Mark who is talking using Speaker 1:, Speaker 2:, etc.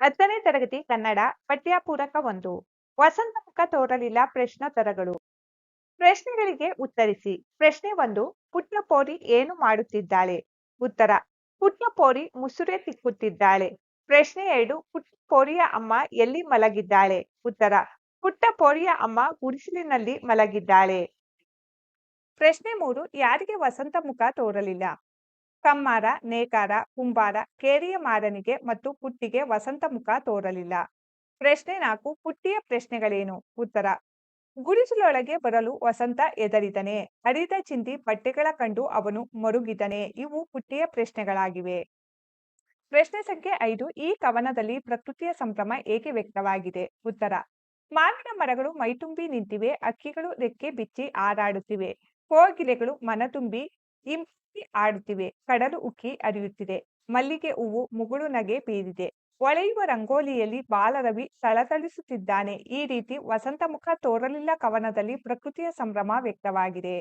Speaker 1: ಹತ್ತನೇ ತರಗತಿ ಕನ್ನಡ ಪಠ್ಯಪೂರಕ ಒಂದು. ವಸಂತ ಮುಖ ತೋರಲಿಲ್ಲ ಪ್ರಶ್ನೋತ್ತರಗಳು ಪ್ರಶ್ನೆಗಳಿಗೆ ಉತ್ತರಿಸಿ. ಪ್ರಶ್ನೆ ಒಂದು ಪುಟ್ಟಪೋರಿ ಏನು ಮಾಡುತ್ತಿದ್ದಾಳೆ? ಉತ್ತರ ಪುಟ್ಟಪೋರಿ ಮುಸುರೆ ತಿಕ್ಕುತ್ತಿದ್ದಾಳೆ. ಪ್ರಶ್ನೆ ಎರಡು ಪುಟ್ಟಪೋರಿಯ ಅಮ್ಮ ಎಲ್ಲಿ ಮಲಗಿದ್ದಾಳೆ? ಉತ್ತರ ಪುಟ್ಟಪೋರಿಯ ಅಮ್ಮ ಗುಡಿಸಲಿನಲ್ಲಿ ಮಲಗಿದ್ದಾಳೆ. ಪ್ರಶ್ನೆ ಮೂರು, ಯಾರಿಗೆ ವಸಂತ ಮುಖ ತೋರಲಿಲ್ಲ? ಕಮ್ಮಾರ, ನೇಕಾರ, ಕುಂಬಾರ, ಕೇರಿಯ ಮಾರನಿಗೆ ಮತ್ತು ಪುಟ್ಟಿಗೆ ವಸಂತ ಮುಖ ತೋರಲಿಲ್ಲ. ಪ್ರಶ್ನೆ ನಾಲ್ಕು, ಪುಟ್ಟಿಯ ಪ್ರಶ್ನೆಗಳೇನು? ಉತ್ತರ, ಗುಡಿಸಲೊಳಗೆ ಬರಲು ವಸಂತ ಎದರಿದನೆ ಹರಿದ ಚಿಂದಿ ಬಟ್ಟೆಗಳ ಕಂಡು ಅವನು ಮರುಗಿದನೆ. ಇವು ಪುಟ್ಟಿಯ ಪ್ರಶ್ನೆಗಳಾಗಿವೆ. ಪ್ರಶ್ನೆ ಸಂಖ್ಯೆ ಐದು, ಈ ಕವನದಲ್ಲಿ ಪ್ರಕೃತಿಯ ಸಂಭ್ರಮ ಏಕೆ ವ್ಯಕ್ತವಾಗಿದೆ? ಉತ್ತರ, ಮಾವಿನ ಮರಗಳು ಮೈತುಂಬಿ ನಿಂತಿವೆ, ಅಕ್ಕಿಗಳು ರೆಕ್ಕೆ ಬಿಚ್ಚಿ ಹಾರಾಡುತ್ತಿವೆ. ಕೋಗಿಲೆಗಳು ಮನತುಂಬಿ ಇಂಪಿ ಆಡುತ್ತಿವೆ ಕಡಲು ಉಕ್ಕಿ ಅರಿಯುತ್ತಿದೆ ಮಲ್ಲಿಗೆ ಹೂವು ಮುಗುಳು ನಗೆ ಬೀರಿದೆ. ಒಳೆಯುವ ರಂಗೋಲಿಯಲ್ಲಿ ಬಾಲರವಿ ಥಳಥಳಿಸುತ್ತಿದ್ದಾನೆ ಈ ರೀತಿ ವಸಂತ ಮುಖ ತೋರಲಿಲ್ಲ ಕವನದಲ್ಲಿ ಪ್ರಕೃತಿಯ ಸಂಭ್ರಮ ವ್ಯಕ್ತವಾಗಿದೆ.